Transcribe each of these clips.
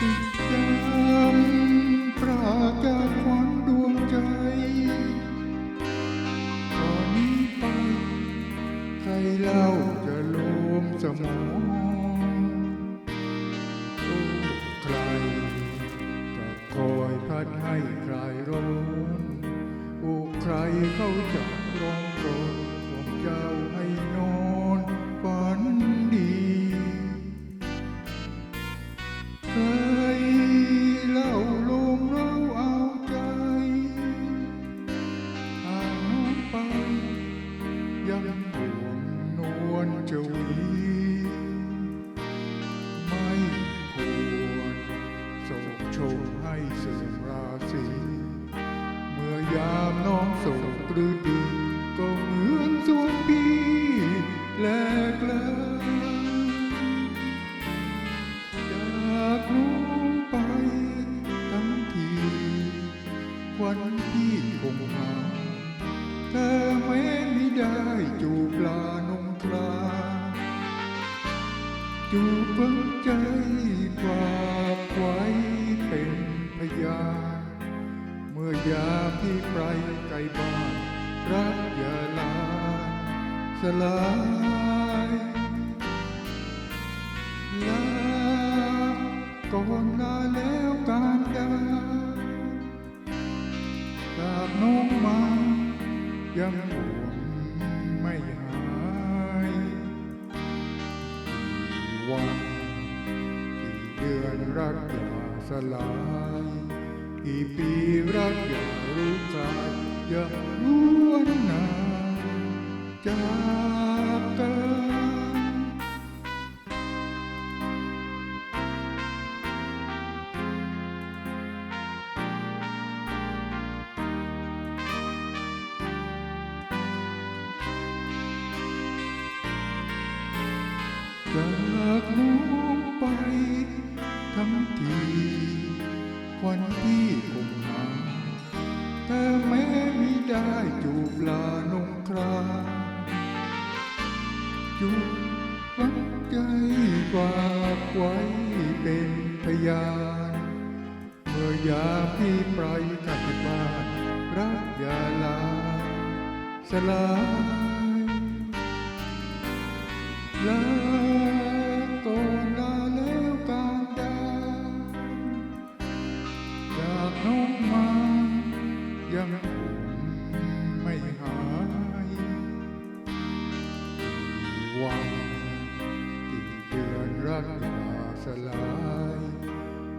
ติดจำปราศจากควันดวงใจก่อนนี้ไปใครเล่าจะโลมสมองโอ้ใครจะคอยพัดให้คลายร้อนโอ้ใครเขาจะร้องกรนกล่อมเจ้าให้นอน ไปยังห่วงนวลเจวีไม่ควรโศกโชมให้เสื่อมราศีเมื่อยามน้องโศกรือดีก็เหมือนสวงปีแลกเลจากรู้ไปทั้งทีวันที่คงหา ธอแม้ไม่ได้จูบลานงคลา จูบเพิ่งใจฝากไว้เป็นพยานเมื่อยามที่ไกลไกลบ้าน รักอย่าลาสลายลาก่อนลาแล้วการดาจากน้องมา ยังห่วงไม่หายกี่วันกี่เดือนรักอย่าสลาย กี่ปีรักอย่ารู้ใจยอย่ารู้วันนานจ จากน้องไปทั้งทีวันที่คงหาแต่แม้ไม่ได้จูบลานงคราจูบวัดใจฝากไว้เป็นพยานเมื่อยาพี่ไปกลับบ้านรักยาลาสลายลา ยังคงไม่หายกี่วันกี่เดือนรักยาสลาย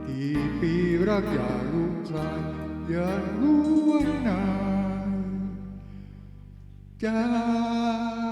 กี่ปีรักยารู้คลายอย่ารู้ว่านานจากกัน